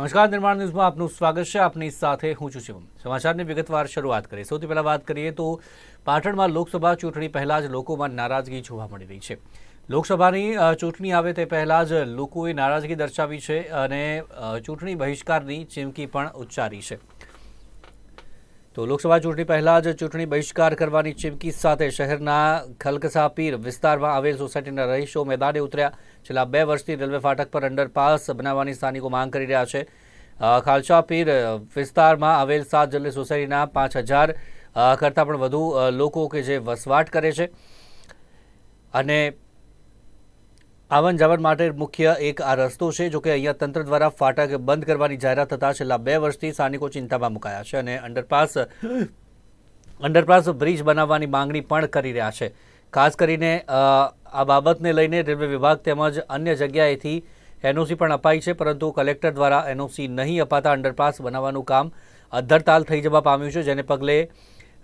નમસ્કાર, નિર્માણ ન્યૂઝમાં આપનું સ્વાગત છે. આપની સાથે હું છું શિવમ. સમાચારની વિગતવાર શરૂઆત કરીએ. સૌથી પહેલાં વાત કરીએ તો પાટણમાં લોકસભા ચૂંટણી પહેલાં જ લોકોમાં નારાજગી જોવા મળી રહી છે. લોકસભાની ચૂંટણી આવે તે પહેલાં જ લોકોએ નારાજગી દર્શાવી છે અને ચૂંટણી બહિષ્કારની ચીમકી પણ ઉચ્ચારી છે. તો લોકસભા ચૂંટણી પહેલાં જ ચૂંટણી બહિષ્કાર કરવાની ચીમકી સાથે શહેરના ખલકસાપીર વિસ્તારમાં આવેલ સોસાયટીના રહીશો મેદાને ઉતર્યા. છેલ્લા બે વર્ષથી રેલવે ફાટક પર અંડરપાસ બનાવવાની સ્થાનિકો માંગ કરી રહ્યા છે. ખાલસાપીર વિસ્તારમાં આવેલ સાત જલ્લે સોસાયટીના પાંચ હજાર કરતાં પણ વધુ લોકો કે જે વસવાટ કરે છે. અને આવન જાવન માટે મુખ્ય એક આ રસ્તો છે, જો કે અહીંયા તંત્ર દ્વારા ફાટક બંધ કરવાની જાહેરાત થતાં છેલ્લા બે વર્ષથી સ્થાનિકો ચિંતામાં મુકાયા છે અને અંડરપાસ અંડરપાસ બ્રિજ બનાવવાની માંગણી પણ કરી રહ્યા છે. ખાસ કરીને આ બાબતને લઈને રેલવે વિભાગ તેમજ અન્ય જગ્યાએથી એનઓસી પણ અપાઈ છે, પરંતુ કલેક્ટર દ્વારા એનઓસી નહીં અપાતા અંડરપાસ બનાવવાનું કામ અધ્ધરતાલ થઈ જવા પામ્યું છે, જેને પગલે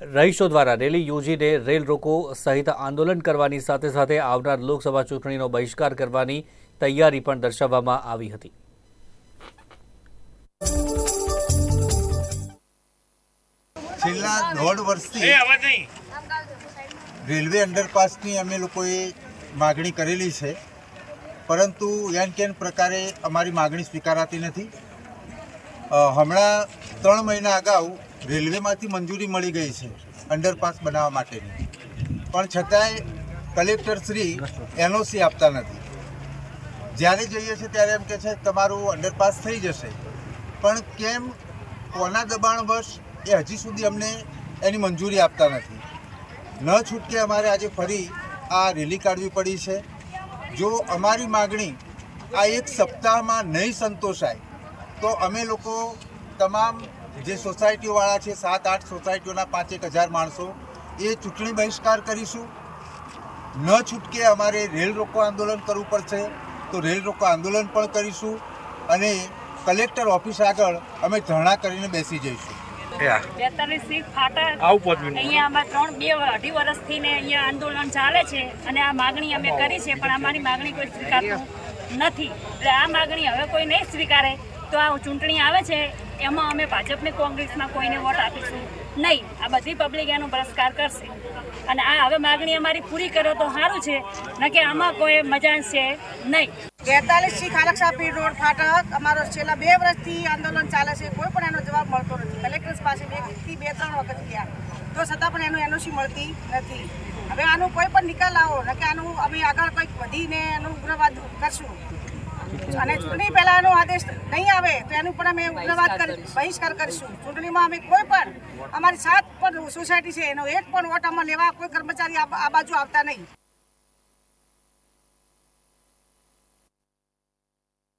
રહીશો દ્વારા રેલી યોજીને રેલ રોકો સહિત આંદોલન કરવાની સાથે સાથે આવનાર લોકસભા ચૂંટણીનો બહિષ્કાર કરવાની તૈયારી પણ દર્શાવવામાં આવી હતી. છેલ્લા દોઢ વર્ષથી રેલવે અંડરપાસની અમે લોકોએ માગણી કરેલી છે પરંતુ એન કેન પ્રકારે અમારી માગણી સ્વીકારાતી નથી. હમણાં ત્રણ મહિના અગાઉ રેલવેમાંથી મંજૂરી મળી ગઈ છે અંડરપાસ બનાવવા માટેની. પણ છતાંય કલેક્ટર શ્રી એનઓસી આપતા નથી. જ્યારે જઈએ છીએ ત્યારે એમ કે છે, તમારું અંડરપાસ થઈ જશે. પણ કેમ, કોના દબાણવશ એ હજી સુધી અમને એની મંજૂરી આપતા નથી. ન છૂટકે અમારે આજે ફરી આ રેલી કાઢવી પડી છે. જો અમારી માગણી આ એક સપ્તાહમાં નહીં સંતોષાય, તો અમે લોકો તમામ જે સોસાયટીઓવાળા છે સાત આઠ સોસાયટીઓના પાંચેક હજાર માણસો એ ચૂંટણી બહિષ્કાર કરીશું. ન છૂટકે અમારે રેલ રોકો આંદોલન કરવું પડશે. તો રેલ રોકો આંદોલન પણ કરીશું અને કલેક્ટર ઓફિસ આગળ અમે ધરણા કરીને બેસી જઈશું. બેતાલીસ અહીંયા અમારે ત્રણ બે અઢી વર્ષથી ને અહીંયા આંદોલન ચાલે છે અને આ માગણી અમે કરી છે પણ અમારી માગણી કોઈ સ્વીકારતું નથી. એટલે આ માગણી હવે કોઈ નહીં સ્વીકારે. તો આ ચૂંટણી આવે છે, એમાં અમે ભાજપને કોંગ્રેસમાં કોઈને વોટ આપીશું નહીં. આ બધી પબ્લિક એનો બહિષ્કાર કરશે. અને આ હવે માગણી અમારી પૂરી કરો તો સારું છે, ન કે આમાં કોઈ મજા છે નહીં. બેતાલીસથી ખાલકસાપી રોડ ફાટક. અમારો છેલ્લા બે વર્ષથી આંદોલન ચાલે છે, કોઈ પણ એનો જવાબ મળતો નથી. કલેક્ટર પાસે બેથી બે ત્રણ વખત ગયા. તો છતાં પણ એનું એનઓસી મળતી નથી. હવે આનું કોઈ પણ નિકાલ આવો, ન કે આનું અમે આગળ કંઈક વધીને એનું ઉગ્રવાદ કરશું. અને ચૂંટણી પહેલાંનો આદેશ નહીં આવે તો એનું પણ અમે ઉગ્રવાદ કરી, બહિષ્કાર કરીશું. ચૂંટણીમાં અમે કોઈ પણ, અમારી સાત પણ સોસાયટી છે, એનો એક પણ વોટ અમે લેવા કોઈ કર્મચારી આ બાજુ આવતા નહીં.